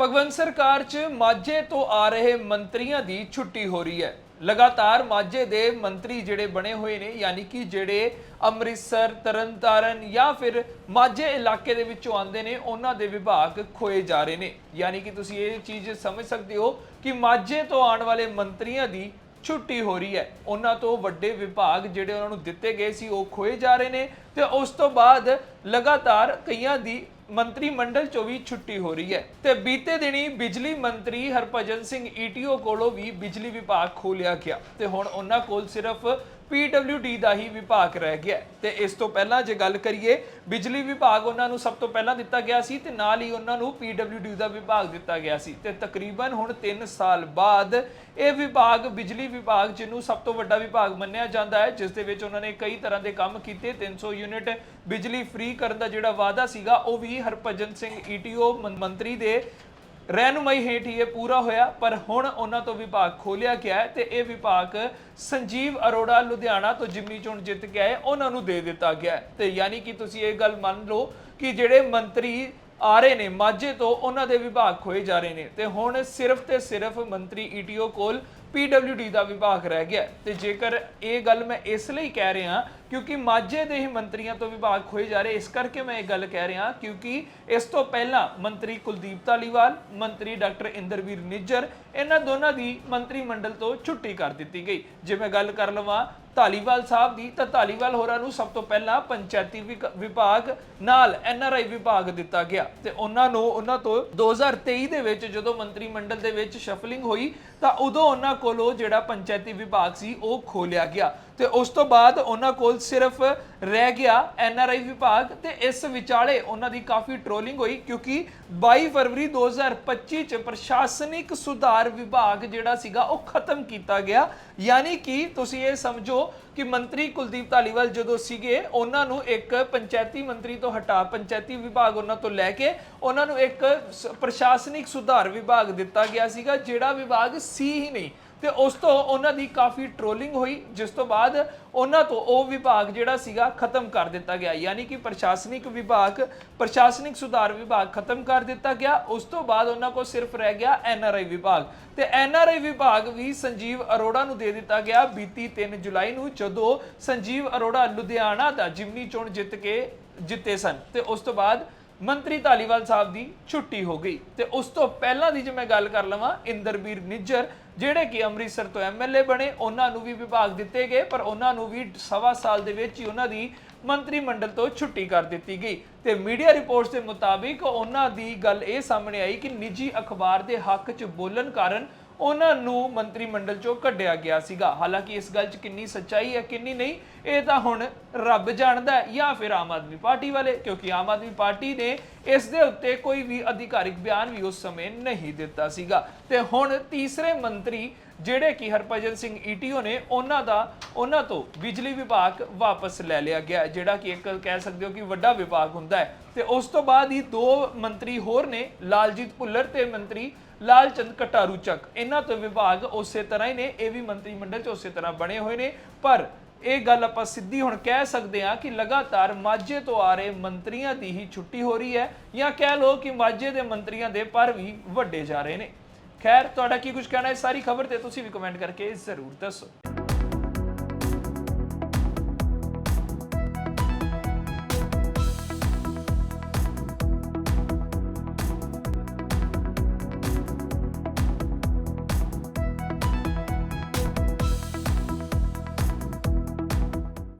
ਭਗਵੰਤ ਸਰਕਾਰ 'ਚ ਮਾਝੇ ਤੋਂ ਆ ਰਹੇ ਮੰਤਰੀਆਂ ਦੀ ਛੁੱਟੀ ਹੋ ਰਹੀ ਹੈ। ਲਗਾਤਾਰ ਮਾਝੇ ਦੇ ਮੰਤਰੀ ਜਿਹੜੇ ਬਣੇ ਹੋਏ ਨੇ, ਯਾਨੀ ਕਿ ਜਿਹੜੇ ਅੰਮ੍ਰਿਤਸਰ, ਤਰਨਤਾਰਨ ਜਾਂ ਫਿਰ ਮਾਝੇ ਇਲਾਕੇ ਦੇ ਵਿੱਚੋਂ ਆਉਂਦੇ ਨੇ, ਉਹਨਾਂ ਦੇ ਵਿਭਾਗ ਖੋਏ ਜਾ ਰਹੇ ਨੇ। ਯਾਨੀ ਕਿ ਤੁਸੀਂ ਇਹ ਚੀਜ਼ ਸਮਝ ਸਕਦੇ ਹੋ ਕਿ ਮਾਝੇ ਤੋਂ ਆਉਣ ਵਾਲੇ ਮੰਤਰੀਆਂ ਦੀ ਛੁੱਟੀ ਹੋ ਰਹੀ ਹੈ। ਉਹਨਾਂ ਤੋਂ ਵੱਡੇ ਵਿਭਾਗ ਜਿਹੜੇ ਉਹਨਾਂ ਨੂੰ ਦਿੱਤੇ ਗਏ ਸੀ, ਉਹ ਖੋਏ ਜਾ ਰਹੇ ਨੇ ਤੇ ਉਸ ਤੋਂ ਬਾਅਦ ਲਗਾਤਾਰ ਕਈਆਂ ਦੀ ਮੰਤਰੀ ਮੰਡਲ ਚੋਂ ਵੀ ਛੁੱਟੀ ਹੋ ਰਹੀ ਹੈ ਤੇ ਬੀਤੇ ਦਿਨੀ ਬਿਜਲੀ ਮੰਤਰੀ ਹਰਭਜਨ ਸਿੰਘ ਈਟੀਓ ਕੋਲੋਂ ਵੀ ਬਿਜਲੀ ਵਿਭਾਗ ਖੋਲਿਆ ਗਿਆ ਤੇ ਹੁਣ ਉਹਨਾਂ ਕੋਲ ਸਿਰਫ PWD ਦਾ ਹੀ ਵਿਭਾਗ ਰਹਿ ਗਿਆ ਹੈ। ਤੇ ਇਸ ਤੋਂ ਪਹਿਲਾਂ ਜੇ ਗੱਲ ਕਰੀਏ, ਬਿਜਲੀ ਵਿਭਾਗ ਉਹਨਾਂ ਨੂੰ ਸਭ ਤੋਂ ਪਹਿਲਾਂ ਦਿੱਤਾ ਗਿਆ ਸੀ ਤੇ ਨਾਲ ਹੀ ਉਹਨਾਂ ਨੂੰ PWD ਦਾ ਵਿਭਾਗ ਦਿੱਤਾ ਗਿਆ ਸੀ ਤੇ ਤਕਰੀਬਨ ਹੁਣ 3 ਸਾਲ ਬਾਅਦ ਇਹ ਵਿਭਾਗ, ਬਿਜਲੀ ਵਿਭਾਗ, ਜਿਹਨੂੰ ਸਭ ਤੋਂ ਵੱਡਾ ਵਿਭਾਗ ਮੰਨਿਆ ਜਾਂਦਾ ਹੈ, ਜਿਸ ਦੇ ਵਿੱਚ ਉਹਨਾਂ ਨੇ ਕਈ ਤਰ੍ਹਾਂ ਦੇ ਕੰਮ ਕੀਤੇ 300 ਯੂਨਿਟ ਬਿਜਲੀ ਫ੍ਰੀ ਕਰਨ ਦਾ ਜਿਹੜਾ ਵਾਅਦਾ ਸੀਗਾ, ਉਹ ਵੀ ਹਰਭਜਨ ਸਿੰਘ ਈਟੀਓ ਮੰਤਰੀ ਦੇ ਰਹਿਨੁਮਾਈ ਹੇਠ ਹੀ ਇਹ ਪੂਰਾ ਹੋਇਆ, ਪਰ ਹੁਣ ਉਹਨਾਂ ਤੋਂ ਵਿਭਾਗ ਖੋਲਿਆ ਗਿਆ ਹੈ ਤੇ ਇਹ ਵਿਭਾਗ ਸੰਜੀਵ ਅਰੋੜਾ ਲੁਧਿਆਣਾ ਤੋਂ ਜਿਮਨੀ ਚੋਣ ਜਿੱਤ ਕੇ ਆਏ, ਉਹਨਾਂ ਨੂੰ ਦੇ ਦਿੱਤਾ ਗਿਆ ਹੈ। ਤੇ ਯਾਨੀ ਕਿ ਤੁਸੀਂ ਇਹ ਗੱਲ ਮੰਨ ਲਓ ਕਿ ਜਿਹੜੇ ਮੰਤਰੀ ਆ ਰਹੇ ਨੇ, ਮਾਝੇ ਤੋਂ ਉਹਨਾਂ ਦੇ ਵਿਭਾਗ ਖੋਏ ਜਾ ਰਹੇ ਨੇ ਤੇ ਹੁਣ ਸਿਰਫ ਤੇ ਸਿਰਫ ਮੰਤਰੀ ਈਟੀਓ ਕੋਲ PWD ਦਾ ਵਿਭਾਗ ਰਹਿ ਗਿਆ ਹੈ। ਤੇ ਜੇਕਰ ਇਹ ਗੱਲ ਮੈਂ ਇਸ ਲਈ ਕਹਿ ਰਿਹਾ ਕਿਉਂਕਿ ਮਾਝੇ ਦੇ ਹੀ ਮੰਤਰੀਆਂ ਤੋਂ ਵਿਭਾਗ ਖੋਏ ਜਾ ਰਹੇ, ਇਸ ਕਰਕੇ ਮੈਂ ਇਹ ਗੱਲ ਕਹਿ ਰਿਹਾ ਕਿਉਂਕਿ ਇਸ ਤੋਂ ਪਹਿਲਾਂ ਮੰਤਰੀ ਕੁਲਦੀਪ ਧਾਲੀਵਾਲ, ਮੰਤਰੀ ਡਾਕਟਰ ਇੰਦਰਵੀਰ ਨਿੱਜਰ, ਇਹਨਾਂ ਦੋਨਾਂ ਦੀ ਮੰਤਰੀ ਮੰਡਲ ਤੋਂ ਛੁੱਟੀ ਕਰ ਦਿੱਤੀ ਗਈ ਜੇ ਮੈਂ ਗੱਲ ਕਰ ਲਵਾਂ ਧਾਲੀਵਾਲ ਸਾਹਿਬ ਦੀ, ਤਾਂ ਧਾਲੀਵਾਲ ਹੋਰਾਂ ਨੂੰ ਸਭ ਤੋਂ ਪਹਿਲਾਂ ਪੰਚਾਇਤੀ ਵਿਕ- ਵਿਭਾਗ ਨਾਲ ਐਨਆਰਆਈ ਵਿਭਾਗ ਦਿੱਤਾ ਗਿਆ। ਤੇ ਉਹਨਾਂ ਨੂੰ, ਉਹਨਾਂ ਤੋਂ 2023 ਦੇ ਵਿੱਚ ਜਦੋਂ ਮੰਤਰੀ ਮੰਡਲ ਦੇ ਵਿੱਚ ਸ਼ਫਲਿੰਗ ਹੋਈ, ਤਾਂ ਉਦੋਂ ਉਹਨਾਂ ਕੋਲੋਂ ਜਿਹੜਾ ਪੰਚਾਇਤੀ ਵਿਭਾਗ ਸੀ, ਉਹ ਖੋਲਿਆ ਗਿਆ। ਤੇ ਉਸ ਤੋਂ ਬਾਅਦ ਉਹਨਾਂ ਕੋਲ ਸਿਰਫ ਰਹਿ ਗਿਆ ਐੱਨ ਆਰ ਆਈ ਵਿਭਾਗ ਤੇ ਇਸ ਵਿਚਾਲੇ ਉਹਨਾਂ ਦੀ ਕਾਫੀ ਟ੍ਰੋਲਿੰਗ ਹੋਈ ਕਿਉਂਕਿ 22 ਫਰਵਰੀ 2025 ਚ ਪ੍ਰਸ਼ਾਸਨਿਕ ਸੁਧਾਰ ਵਿਭਾਗ ਜਿਹੜਾ ਸੀਗਾ ਉਹ ਖਤਮ ਕੀਤਾ ਗਿਆ। ਯਾਨੀ ਕਿ ਤੁਸੀਂ ਇਹ ਸਮਝੋ ਕਿ ਮੰਤਰੀ ਕੁਲਦੀਪ ਧਾਲੀਵਾਲ ਜਦੋਂ ਸੀਗੇ, ਉਹਨਾਂ ਨੂੰ ਇੱਕ ਪੰਚਾਇਤੀ ਮੰਤਰੀ ਤੋਂ ਹਟਾ, ਪੰਚਾਇਤੀ ਵਿਭਾਗ ਉਹਨਾਂ ਤੋਂ ਲੈ ਕੇ ਉਹਨਾਂ ਨੂੰ ਇੱਕ ਸ- ਪ੍ਰਸ਼ਾਸਨਿਕ ਸੁਧਾਰ ਵਿਭਾਗ ਦਿੱਤਾ ਗਿਆ ਸੀਗਾ, ਜਿਹੜਾ ਵਿਭਾਗ ਸੀ ਹੀ ਨਹੀਂ। ਤੇ ਉਸ ਤੋਂ ਉਹਨਾਂ ਦੀ ਕਾਫੀ ਟ੍ਰੋਲਿੰਗ ਹੋਈ, ਜਿਸ ਤੋਂ ਬਾਅਦ ਉਹਨਾਂ ਤੋਂ ਉਹ ਵਿਭਾਗ ਜਿਹੜਾ ਸੀਗਾ ਖਤਮ ਕਰ ਦਿੱਤਾ ਗਿਆ। ਯਾਨੀ ਕਿ ਪ੍ਰਸ਼ਾਸਨਿਕ ਵਿਭਾਗ, ਪ੍ਰਸ਼ਾਸਨਿਕ ਸੁਧਾਰ ਵਿਭਾਗ ਖਤਮ ਕਰ ਦਿੱਤਾ ਗਿਆ। ਉਸ ਤੋਂ ਬਾਅਦ ਉਹਨਾਂ ਕੋਲ ਸਿਰਫ ਰਹਿ ਗਿਆ ਐਨਆਰਆਈ ਵਿਭਾਗ। ਤੇ ਐਨਆਰਆਈ ਵਿਭਾਗ ਵੀ ਸੰਜੀਵ ਅਰੋੜਾ ਨੂੰ ਦੇ ਦਿੱਤਾ ਗਿਆ ਬੀਤੀ 3 ਜੁਲਾਈ ਨੂੰ, ਜਦੋਂ ਸੰਜੀਵ ਅਰੋੜਾ ਲੁਧਿਆਣਾ ਦਾ ਜਿਮਨੀ ਚੋਣ ਜਿੱਤ ਕੇ ਜਿੱਤੇ ਸਨ। ਤੇ ਉਸ ਤੋਂ ਬਾਅਦ ਮੰਤਰੀ ਧਾਲੀਵਾਲ ਸਾਹਿਬ ਦੀ ਛੁੱਟੀ ਹੋ ਗਈ ਤੇ ਉਸ ਤੋਂ ਪਹਿਲਾਂ ਦੀ ਜੇ ਮੈਂ ਗੱਲ ਕਰ ਲਵਾਂ, ਇੰਦਰਬੀਰ ਨਿੱਜਰ, ਜਿਹੜੇ ਕਿ ਅੰਮ੍ਰਿਤਸਰ ਤੋਂ ਐਮਐਲਏ ਬਣੇ, ਉਹਨਾਂ ਨੂੰ ਵੀ ਵਿਭਾਗ ਦਿੱਤੇ ਗਏ, ਪਰ ਉਹਨਾਂ ਨੂੰ ਵੀ ਸਵਾ ਸਾਲ ਦੇ ਵਿੱਚ ਹੀ ਉਹਨਾਂ ਦੀ ਮੰਤਰੀ ਮੰਡਲ ਤੋਂ ਛੁੱਟੀ ਕਰ ਦਿੱਤੀ ਗਈ। ਤੇ ਮੀਡੀਆ ਰਿਪੋਰਟਸ ਦੇ ਮੁਤਾਬਿਕ ਉਹਨਾਂ ਦੀ ਗੱਲ ਇਹ ਸਾਹਮਣੇ ਆਈ ਕਿ ਨਿੱਜੀ ਅਖਬਾਰ ਦੇ ਹੱਕ 'ਚ ਬੋਲਣ ਕਾਰਨ ਉਹਨਾਂ ਨੂੰ ਮੰਤਰੀ ਮੰਡਲ ਚੋਂ ਕੱਢਿਆ ਗਿਆ ਸੀਗਾ। ਹਾਲਾਂਕਿ ਇਸ ਗੱਲ 'ਚ ਕਿੰਨੀ ਸੱਚਾਈ ਹੈ, ਕਿੰਨੀ ਨਹੀਂ, ਇਹ ਤਾਂ ਹੁਣ ਰੱਬ ਜਾਣਦਾ ਜਾਂ ਫਿਰ ਆਮ ਆਦਮੀ ਪਾਰਟੀ ਵਾਲੇ, ਕਿਉਂਕਿ ਆਮ ਆਦਮੀ ਪਾਰਟੀ ਨੇ ਇਸ ਦੇ ਉੱਤੇ ਕੋਈ ਵੀ ਅਧਿਕਾਰਿਕ ਬਿਆਨ ਵੀ ਉਸ ਸਮੇਂ ਨਹੀਂ ਦਿੱਤਾ ਸੀਗਾ। ਤੇ ਹੁਣ ਤੀਸਰੇ ਮੰਤਰੀ ਜਿਹੜੇ ਕਿ ਹਰਭਜਨ ਸਿੰਘ ਈਟੀਓ ਨੇ, ਉਹਨਾਂ ਦਾ, ਉਹਨਾਂ ਤੋਂ ਬਿਜਲੀ ਵਿਭਾਗ ਵਾਪਸ ਲੈ ਲਿਆ ਗਿਆ ਜਿਹੜਾ ਕਿ ਇੱਕ ਕਹਿ ਸਕਦੇ ਹੋ ਕਿ ਵੱਡਾ ਵਿਭਾਗ ਹੁੰਦਾ ਹੈ। ਤੇ ਉਸ ਤੋਂ ਬਾਅਦ ਹੀ ਦੋ ਮੰਤਰੀ ਹੋਰ ਨੇ, ਲਾਲਜੀਤ ਭੁੱਲਰ ਤੇ ਮੰਤਰੀ ਲਾਲਚੰਦ ਕਟਾਰੂ ਚੱਕ ਇਹਨਾਂ ਤੋਂ ਵਿਭਾਗ ਉਸੇ ਤਰ੍ਹਾਂ ਹੀ ਨੇ, ਇਹ ਵੀ ਮੰਤਰੀ ਮੰਡਲ 'ਚ ਉਸੇ ਤਰ੍ਹਾਂ ਬਣੇ ਹੋਏ ਨੇ। ਪਰ ਇਹ ਗੱਲ ਆਪਾਂ ਸਿੱਧੀ ਹੁਣ ਕਹਿ ਸਕਦੇ ਹਾਂ ਕਿ ਲਗਾਤਾਰ ਮਾਝੇ ਤੋਂ ਆ ਰਹੇ ਮੰਤਰੀਆਂ ਦੀ ਹੀ ਛੁੱਟੀ ਹੋ ਰਹੀ ਹੈ, ਜਾਂ ਕਹਿ ਲਓ ਕਿ ਮਾਝੇ ਦੇ ਮੰਤਰੀਆਂ ਦੇ ਪਰ ਵੀ ਵੱਡੇ ਜਾ ਰਹੇ ਨੇ। ਖੈਰ, ਤੁਹਾਡਾ ਕੀ ਕੁਝ ਕਹਿਣਾ ਹੈ? ਸਾਰੀ ਖਬਰ ਤੇ ਤੁਸੀਂ ਵੀ ਕਮੈਂਟ ਕਰਕੇ ਜ਼ਰੂਰ ਦੱਸੋ।